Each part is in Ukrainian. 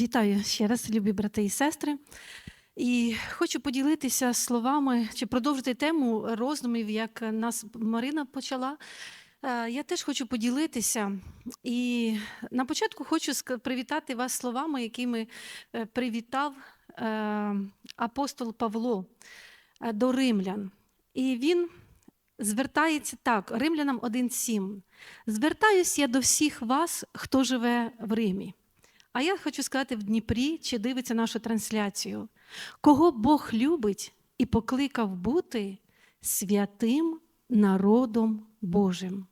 Вітаю ще раз, любі брати і сестри. І хочу поділитися словами чи продовжити тему роздумів, як нас Марина почала. Е, Я теж хочу поділитися. І на початку хочу привітати вас словами, якими е, привітав е, апостол Павло до римлян. І він звертається так, римлянам 1.7. Звертаюсь я до всіх вас, хто живе в Римі. А я хочу сказати в Дніпрі, чи дивиться нашу трансляцію, кого Бог любить і покликав бути святим народом Божим.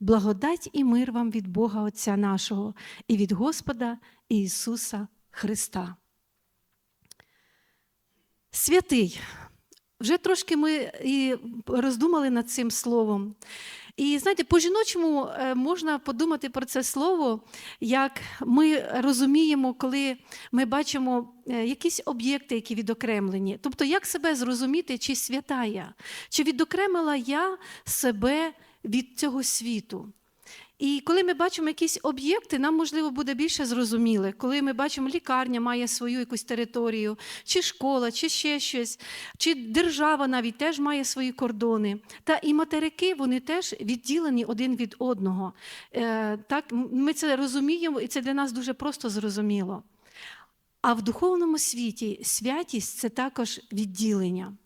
Благодать і мир вам від Бога Отця нашого і від Господа Ісуса Христа. Святий. Вже трошки ми і роздумали над цим словом. І знаєте, по-жіночому е, можна подумати про це слово, як ми розуміємо, коли ми бачимо е, якісь об'єкти, які відокремлені. Тобто, як себе зрозуміти, чи свята я, чи відокремила я себе від цього світу. І коли ми бачимо якісь об'єкти, нам можливо буде більше зрозуміле. Коли ми бачимо, лікарня має свою якусь територію, чи школа, чи ще щось, чи держава навіть теж має свої кордони. Та і материки вони теж відділені один від одного. Е, так, ми це розуміємо, і це для нас дуже просто зрозуміло. А в духовному світі святість це також відділення.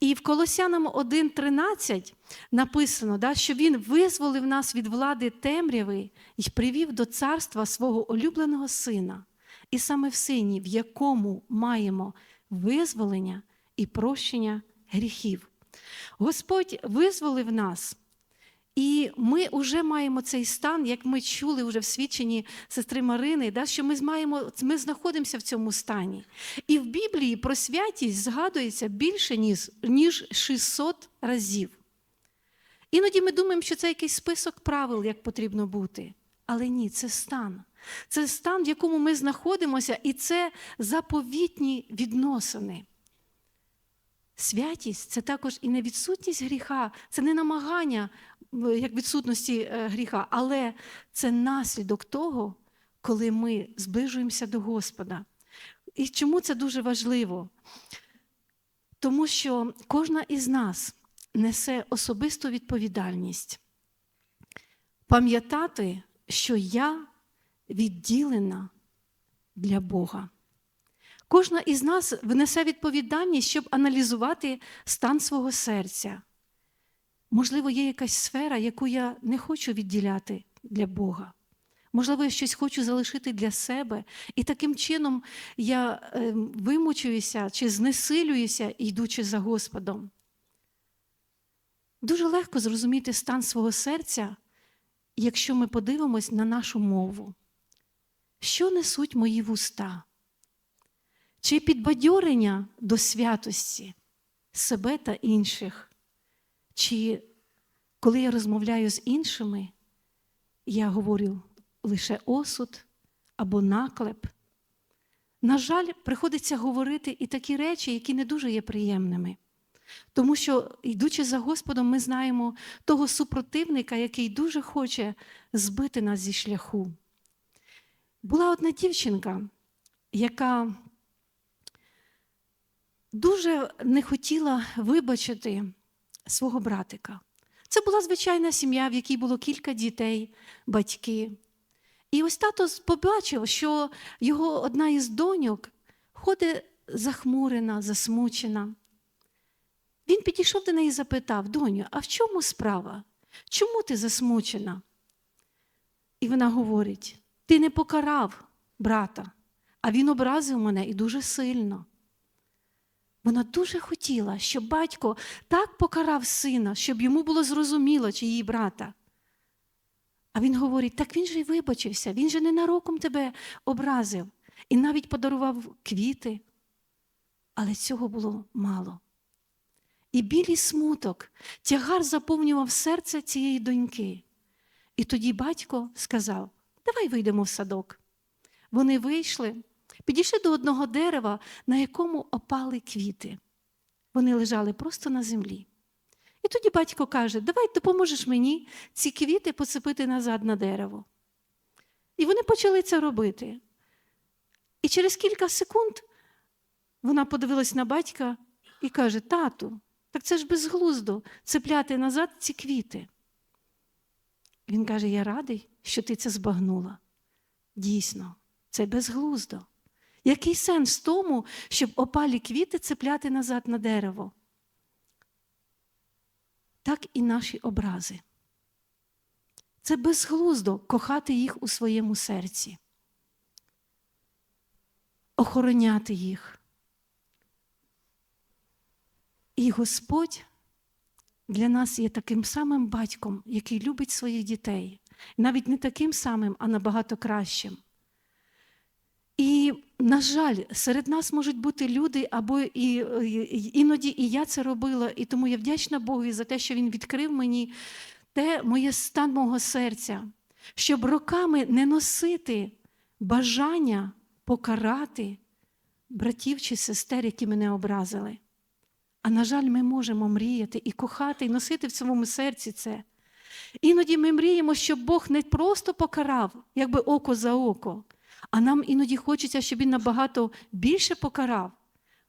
І в Колосянам 1.13 написано, да, що Він визволив нас від влади темряви і привів до царства свого улюбленого сина. І саме в сині, в якому маємо визволення і прощення гріхів. Господь визволив нас. І ми вже маємо цей стан, як ми чули вже в свідченні сестри Марини, да, що ми, маємо, ми знаходимося в цьому стані. І в Біблії про святість згадується більше, ніж, ніж 600 разів. Іноді ми думаємо, що це якийсь список правил, як потрібно бути. Але ні, це стан. Це стан, в якому ми знаходимося, і це заповітні відносини. Святість це також і не відсутність гріха, це не намагання е, як відсутності е, гріха, але це наслідок того, коли ми зближуємося до Господа. І чому це дуже важливо? Тому що кожна із нас несе особисту відповідальність пам'ятати, що я відділена для Бога. Кожна із нас внесе відповідальність, щоб аналізувати стан свого серця. Можливо, є якась сфера, яку я не хочу відділяти для Бога. Можливо, я щось хочу залишити для себе, і таким чином я е, вимучуюся чи знесилююся, йдучи за Господом. Дуже легко зрозуміти стан свого серця, якщо ми подивимось на нашу мову. Що несуть мої вуста? Чи підбадьорення до святості себе та інших? Чи коли я розмовляю з іншими, я говорю лише осуд або наклеп? На жаль, приходиться говорити і такі речі, які не дуже є приємними. Тому що, йдучи за Господом, ми знаємо того супротивника, який дуже хоче збити нас зі шляху. Була одна дівчинка, яка дуже не хотіла вибачити свого братика. Це була звичайна сім'я, в якій було кілька дітей, батьки. І ось тато побачив, що його одна із доньок ходить захмурена, засмучена. Він підійшов до неї і запитав: Доню, а в чому справа? Чому ти засмучена? І вона говорить: ти не покарав брата, а він образив мене і дуже сильно. Вона дуже хотіла, щоб батько так покарав сина, щоб йому було зрозуміло, чи її брата. А він говорить: так він же й вибачився, він же ненароком тебе образив і навіть подарував квіти. Але цього було мало. І білий смуток, тягар заповнював серце цієї доньки. І тоді батько сказав: Давай вийдемо в садок. Вони вийшли, підійшли до одного дерева, на якому опали квіти. Вони лежали просто на землі. І тоді батько каже: Давай допоможеш мені ці квіти поцепити назад на дерево. І вони почали це робити. І через кілька секунд вона подивилась на батька і каже: Тату, так це ж безглуздо цепляти назад ці квіти. Він каже: Я радий, що ти це збагнула. Дійсно, це безглуздо. Який сенс в тому, щоб опалі квіти цепляти назад на дерево? Так і наші образи. Це безглуздо кохати їх у своєму серці, охороняти їх. І Господь для нас є таким самим батьком, який любить своїх дітей. Навіть не таким самим, а набагато кращим. І, на жаль, серед нас можуть бути люди, або і, іноді і я це робила, і тому я вдячна Богу за те, що Він відкрив мені те моє стан мого серця, щоб роками не носити бажання покарати братів чи сестер, які мене образили. А на жаль, ми можемо мріяти і кохати, і носити в своєму серці це. Іноді ми мріємо, щоб Бог не просто покарав, якби око за око, а нам іноді хочеться, щоб він набагато більше покарав,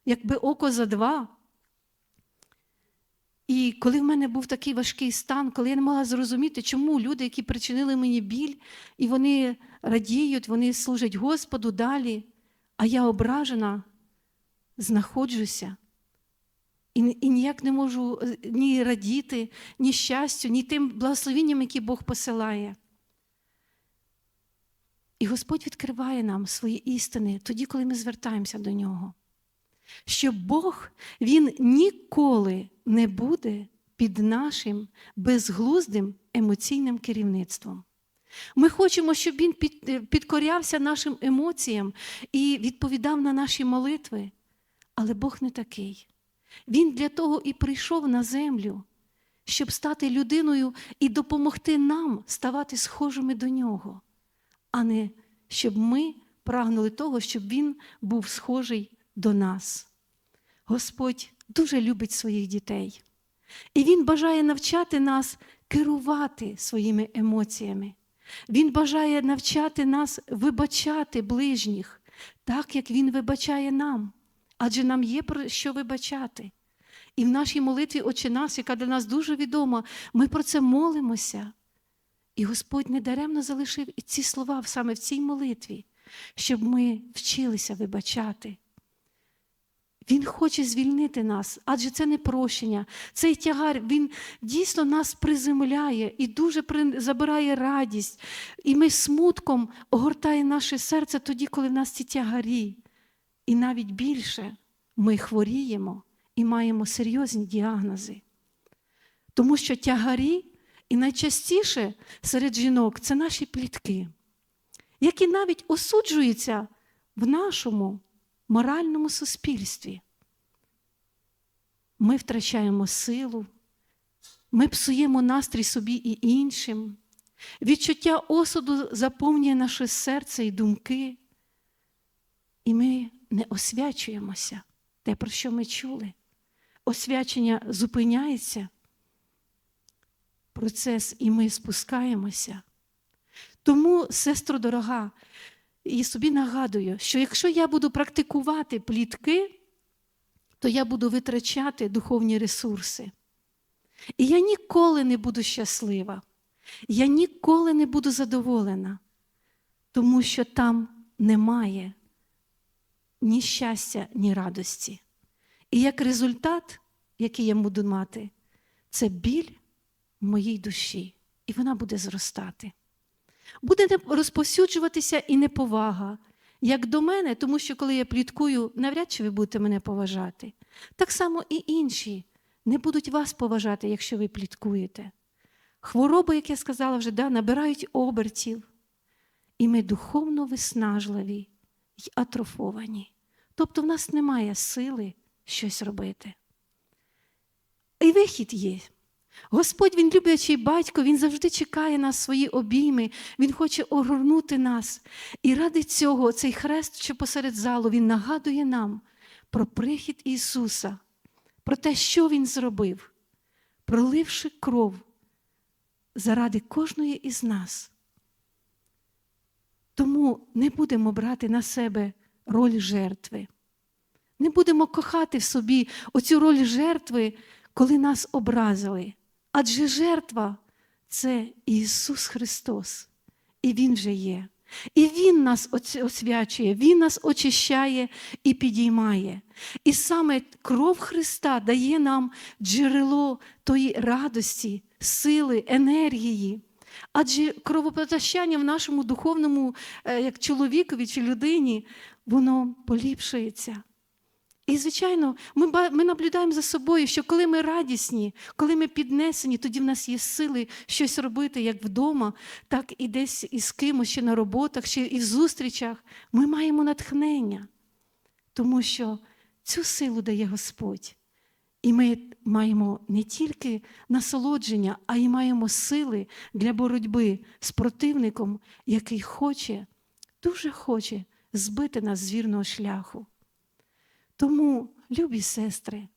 якби око за два. І коли в мене був такий важкий стан, коли я не могла зрозуміти, чому люди, які причинили мені біль, і вони радіють, вони служать Господу далі, а я ображена, знаходжуся. І і ніяк не можу е, ні радіти, ні щастю, ні тим благословенням, які Бог посилає. І Господь відкриває нам свої істини тоді, коли ми звертаємося до нього. Що Бог Він ніколи не буде під нашим безглуздим емоційним керівництвом. Ми хочемо, щоб він під, підкорявся нашим емоціям і відповідав на наші молитви. Але Бог не такий. Він для того і прийшов на землю, щоб стати людиною і допомогти нам ставати схожими до нього, а не щоб ми прагнули того, щоб Він був схожий до нас. Господь дуже любить своїх дітей, і Він бажає навчати нас керувати своїми емоціями. Він бажає навчати нас вибачати ближніх, так як Він вибачає нам адже нам є про що вибачати. І в нашій молитві Отче нас, яка для нас дуже відома, ми про це молимося. І Господь недаремно залишив ці слова саме в цій молитві, щоб ми вчилися вибачати. Він хоче звільнити нас, адже це не прощення, цей тягар, він дійсно нас приземляє і дуже забирає радість. І ми смутком огортає наше серце тоді, коли в нас ці тягарі. І навіть більше ми хворіємо і маємо серйозні діагнози. Тому що тягарі, і найчастіше серед жінок це наші плітки, які навіть осуджуються в нашому моральному суспільстві. Ми втрачаємо силу, ми псуємо настрій собі і іншим. Відчуття осуду заповнює наше серце і думки, і ми не освячуємося, те, про що ми чули. Освячення зупиняється, процес, і ми спускаємося. Тому, сестро дорога, і собі нагадую, що якщо я буду практикувати плітки, то я буду витрачати духовні ресурси. І я ніколи не буду щаслива, я ніколи не буду задоволена, тому що там немає ні щастя, ні радості. І як результат, який я буду мати, це біль в моїй душі, і вона буде зростати. Буде розповсюджуватися і неповага, як до мене, тому що коли я пліткую, навряд чи ви будете мене поважати. Так само і інші не будуть вас поважати, якщо ви пліткуєте. Хвороби, як я сказала вже, да, набирають обертів, і ми духовно виснажливі й атрофовані. Тобто в нас немає сили щось робити. І вихід є. Господь, Він люблячий батько, Він завжди чекає нас свої обійми, Він хоче огорнути нас. І ради цього цей хрест, що посеред залу, Він нагадує нам про прихід Ісуса, про те, що Він зробив, проливши кров заради кожної із нас. Тому не будемо брати на себе роль жертви. Не будемо кохати в собі оцю роль жертви, коли нас образили. Адже жертва це Ісус Христос, і Він вже є. І Він нас освячує, Він нас очищає і підіймає. І саме кров Христа дає нам джерело тої радості, сили, енергії. Адже кровопотащання в нашому духовному, е, як чоловікові чи людині, воно поліпшується. І, звичайно, ми, ми наблюдаємо за собою, що коли ми радісні, коли ми піднесені, тоді в нас є сили щось робити як вдома, так і десь із кимось, ще на роботах, ще і в зустрічах. Ми маємо натхнення, тому що цю силу дає Господь. І ми маємо не тільки насолодження, а й маємо сили для боротьби з противником, який хоче, дуже хоче збити нас з вірного шляху. Тому, любі сестри,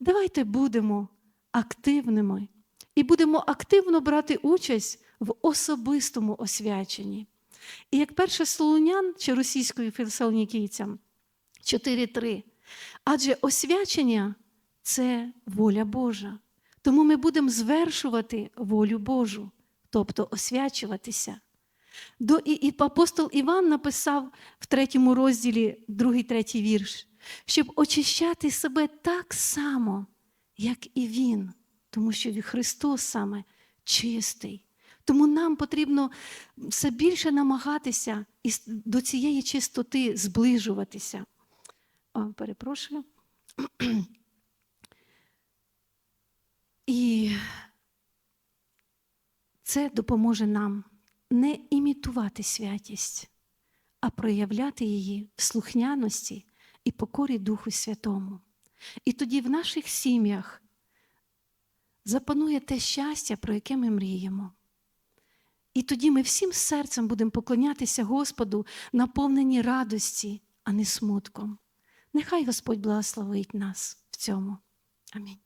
давайте будемо активними і будемо активно брати участь в особистому освяченні. І як перше Солунян чи російською філософнікійцям 4.3. Адже освячення це воля Божа. Тому ми будемо звершувати волю Божу, тобто освячуватися. До, і, і апостол Іван написав в третьому розділі, другий, третій вірш, щоб очищати себе так само, як і Він, тому що Христос саме чистий. Тому нам потрібно все більше намагатися із- до цієї чистоти зближуватися. О, перепрошую. І це допоможе нам не імітувати святість, а проявляти її в слухняності і покорі Духу Святому. І тоді в наших сім'ях запанує те щастя, про яке ми мріємо. І тоді ми всім серцем будемо поклонятися Господу, наповнені радості, а не смутком. Нехай Господь благословить нас в цьому. Амінь.